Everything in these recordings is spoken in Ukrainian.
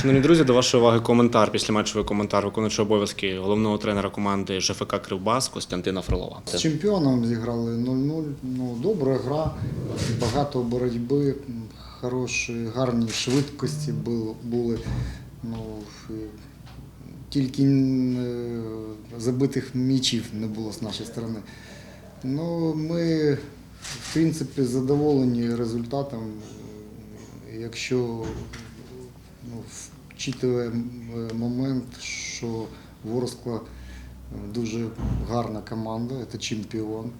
Шановні друзі, до вашої уваги коментар після матчовий коментар виконуючого обов'язки головного тренера команди ЖФК Кривбас Костянтина Фролова. З чемпіоном зіграли 0-0. Ну, добра гра, багато боротьби, хороші, гарні швидкості були. Ну, тільки е, забитих м'ячів не було з нашої сторони. Ну, ми, в принципі, задоволені результатом. Якщо ну, вчитує момент, що Ворскла дуже гарна команда, це чемпіон,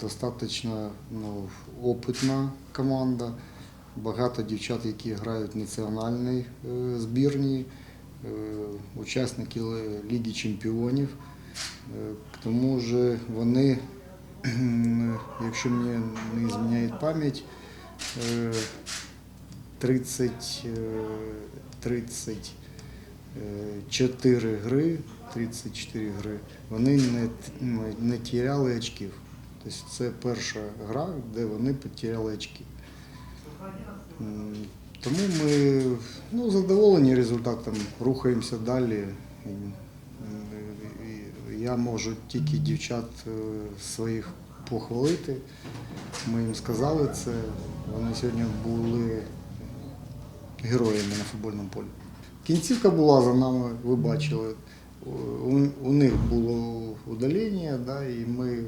достатньо ну, опитна команда, багато дівчат, які грають в національній е, збірній, е, учасники Ліги Чемпіонів. Е, К тому ж вони, якщо мені не зміняє пам'ять, е, 30, е, 34 гри, 34 гри, вони не, не, тіряли очків. Тобто це перша гра, де вони потеряли очки. Тому ми ну, задоволені результатом, рухаємося далі. Я можу тільки дівчат е, своїх похвалити. Ми їм сказали це. Вони сьогодні були героями на футбольному полі. Кінцівка була за нами, ви бачили. У, них було удалення, да, і ми,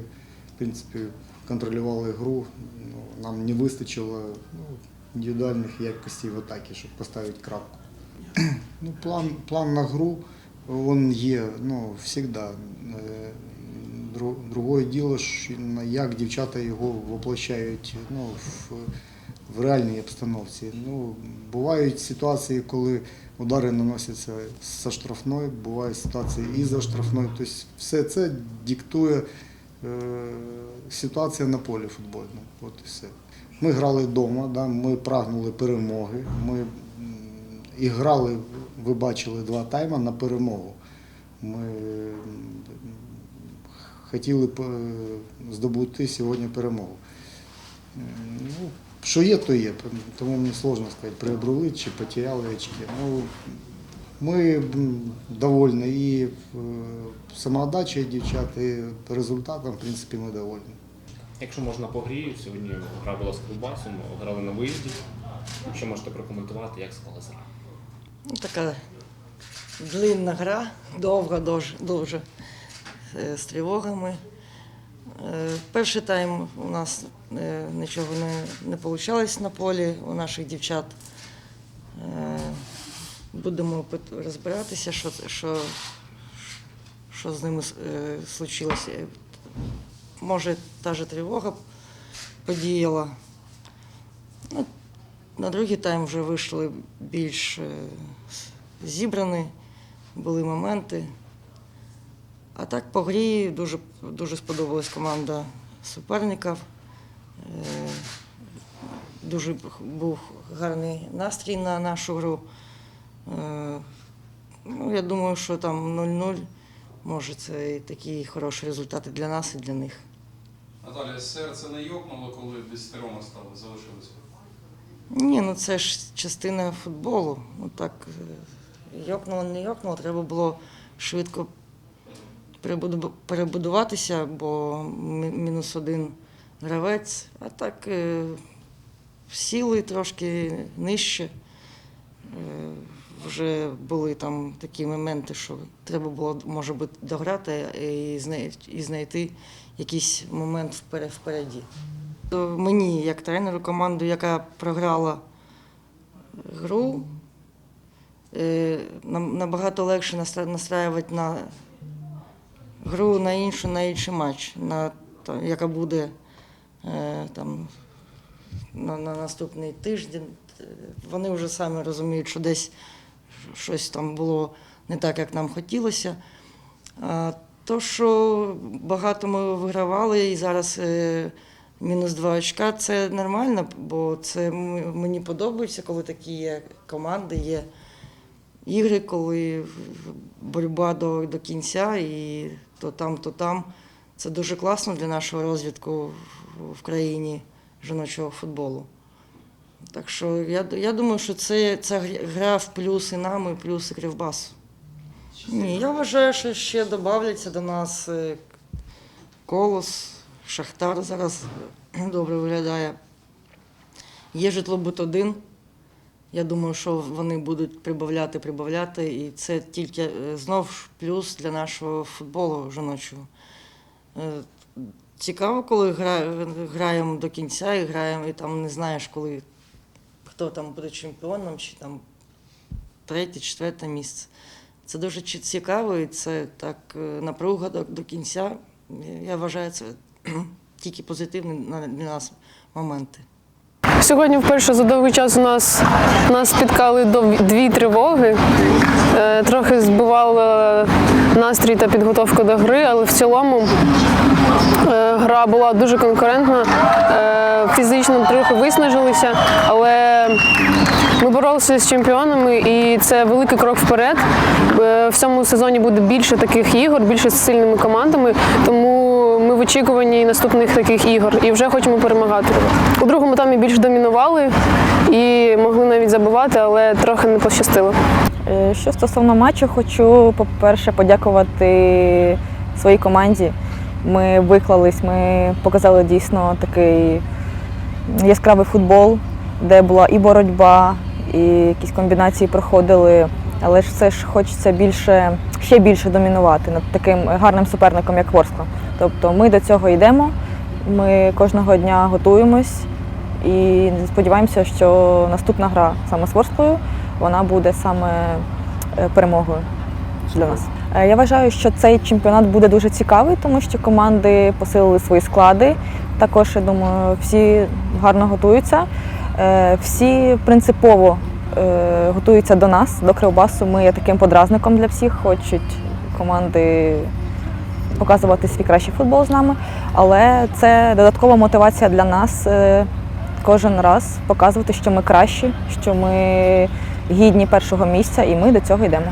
в принципі, контролювали гру. Ну, нам не вистачило ну, індивідуальних якостей в атакі, щоб поставити крапку. Ну, план, план на гру він є ну, завжди. Е, дру- Другое діло, як дівчата його воплощають ну, в, в реальній обстановці. Ну, бувають ситуації, коли удари наносяться зі штрафної, бувають ситуації і за штрафної. Тобто все це диктує е, ситуація на полі футбольному. От і все. Ми грали вдома, да, ми прагнули перемоги. Ми і грали, ви бачили, два тайма на перемогу. Ми хотіли е, здобути сьогодні перемогу. Ну, що є, то є. Тому мені сложно сказати, приобрели чи потеряли очки. Ну, ми довольні і е, самоотдачею дівчат, і результатом, в принципі, ми довольні. Якщо можна по грі, сьогодні гра була з Кривбасом, грали на виїзді. Що можете прокоментувати, як склалася гра? Ну, така длинна гра, довга дуже, дуже з тривогами. Е, Перший тайм у нас е, нічого не, не вийшло на полі у наших дівчат. Е, Будемо розбиратися, що, що, що з ними случилося. Може, та же тривога подіяла. Ну, на другий тайм вже вийшли більш зібрані, були моменти. А так по грі дуже, дуже сподобалась команда суперників. Е, Дуже був гарний настрій на нашу гру. Е, Ну, я думаю, що там 0-0. Може, це і такі хороші результати для нас і для них. Наталя, серце не йокнуло, коли десятерома стали, залишилися. Ні, ну це ж частина футболу. Ну так е, йокнуло, не йокнуло, треба було швидко перебудуватися, бо мінус один гравець. А так е, сіли трошки нижче. Е, Вже були там такі моменти, що треба було, може бути, дограти і знайти якийсь момент впереді. Мені, як тренеру команди, яка програла гру, е, набагато легше настраювати на гру на іншу, на інший матч, на, та- яка буде е, там, на, на наступний тиждень. Вони вже самі розуміють, що десь щось там було не так, як нам хотілося. А то, що багато ми вигравали і зараз е, мінус два очка, це нормально, бо це мені подобається, коли такі є команди, є ігри, коли боротьба до, до кінця, і то там, то там. Це дуже класно для нашого розвитку в- країні жіночого футболу. Так що я, я думаю, що це, гр- гра в плюс і нам, і плюс і Кривбасу. Ні, я вважаю, що ще додавляться до нас е, Колос, Шахтар зараз е, добре виглядає. Є житлобут 1. Я думаю, що вони будуть прибавляти, прибавляти, і це тільки е, знов плюс для нашого футболу жіночого. Е, Цікаво, коли граємо до кінця і граємо, і там не знаєш, коли хто там буде чемпіоном, чи там третє, четверте місце. Це дуже цікаво, і це так е, напруга до, до кінця. Я вважаю, це тільки позитивні для нас моменти. Сьогодні вперше за довгий час у нас нас спіткали дві тривоги. Е, Трохи збивала настрій та підготовку до гри, але в цілому е, гра була дуже конкурентна. Е, Фізично трохи виснажилися, але ми боролися з чемпіонами, і це великий крок вперед. В цьому сезоні буде більше таких ігор, більше з сильними командами. Тому ми в очікуванні наступних таких ігор і вже хочемо перемагати. У другому таймі більш домінували і могли навіть забивати, але трохи не пощастило. Е, Що стосовно матчу, хочу, по-перше, подякувати своїй команді. Ми виклались, ми показали дійсно такий яскравий футбол, де була і боротьба, і якісь комбінації проходили. Але ж все ж хочеться більше, ще більше домінувати над таким гарним суперником, як Ворскла. Тобто ми до цього йдемо, ми кожного дня готуємось і сподіваємося, що наступна гра саме з Ворсклою, вона буде саме е, перемогою для нас. Е, Я вважаю, що цей чемпіонат буде дуже цікавий, тому що команди посилили свої склади. Також я думаю, всі гарно готуються. Е, Всі принципово готуються до нас, до Кривбасу. Ми є таким подразником для всіх, хочуть команди показувати свій кращий футбол з нами. Але це додаткова мотивація для нас кожен раз показувати, що ми кращі, що ми гідні першого місця, і ми до цього йдемо.